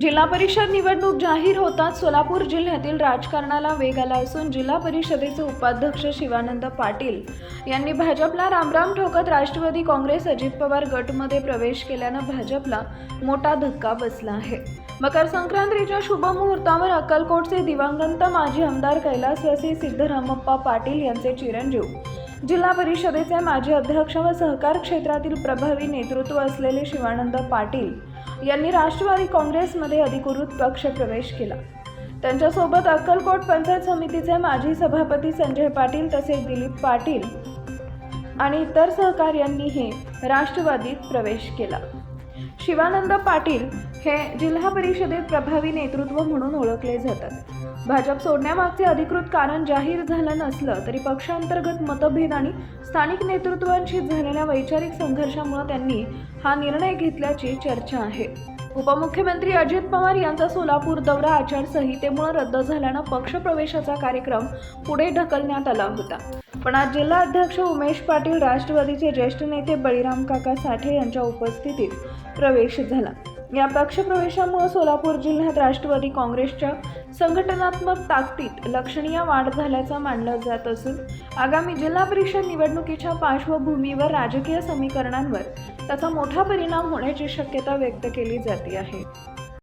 जिल्हा परिषद निवडणूक जाहीर होताच सोलापूर जिल्ह्यातील राजकारणाला वेग आला असून जिल्हा परिषदेचे उपाध्यक्ष शिवानंद पाटील यांनी भाजपला रामराम ठोकत राष्ट्रवादी काँग्रेस अजित पवार गटमध्ये प्रवेश केल्यानं भाजपला मोठा धक्का बसला आहे. मकर संक्रांतीच्या शुभमुहूर्तावर अक्कलकोटचे दिवंगत माजी आमदार कैलासवासी सिद्धरामप्पा पाटील यांचे चिरंजीव. जिल्हा परिषदेचे माजी अध्यक्ष व सहकार क्षेत्रातील प्रभावी नेतृत्व असलेले शिवानंद पाटील यांनी राष्ट्रवादी काँग्रेसमध्ये अधिकृत पक्ष प्रवेश केला. त्यांच्यासोबत अक्कलकोट पंचायत समितीचे माजी सभापती संजय पाटील तसेच दिलीप पाटील आणि इतर सहकार्यांनीही राष्ट्रवादीत प्रवेश केला. शिवानंद पाटील हे जिल्हा परिषदेत प्रभावी नेतृत्व म्हणून ओळखले जातात. भाजप सोडण्यामागचे अधिकृत कारण जाहीर झालं नसलं तरी पक्षांतर्गत मतभेद आणि स्थानिक नेतृत्वांशी झालेल्या वैचारिक संघर्षामुळे त्यांनी हा निर्णय घेतल्याची चर्चा आहे. उपमुख्यमंत्री अजित पवार यांचा सोलापूर दौरा आचारसंहितेमुळे रद्द झाल्यानं पक्षप्रवेशाचा कार्यक्रम पुढे ढकलण्यात आला होता. पण आज जिल्हा अध्यक्ष उमेश पाटील राष्ट्रवादीचे ज्येष्ठ नेते बळीराम काका साठे यांच्या उपस्थितीत प्रवेश झाला. या पक्षप्रवेशामुळे सोलापूर जिल्ह्यात राष्ट्रवादी काँग्रेसच्या संघटनात्मक ताकदीत लक्षणीय वाढ झाल्याचं मानलं जात असून आगामी जिल्हा परिषद निवडणुकीच्या पार्श्वभूमीवर राजकीय समीकरणांवर त्याचा मोठा परिणाम होण्याची शक्यता व्यक्त केली जाते आहे.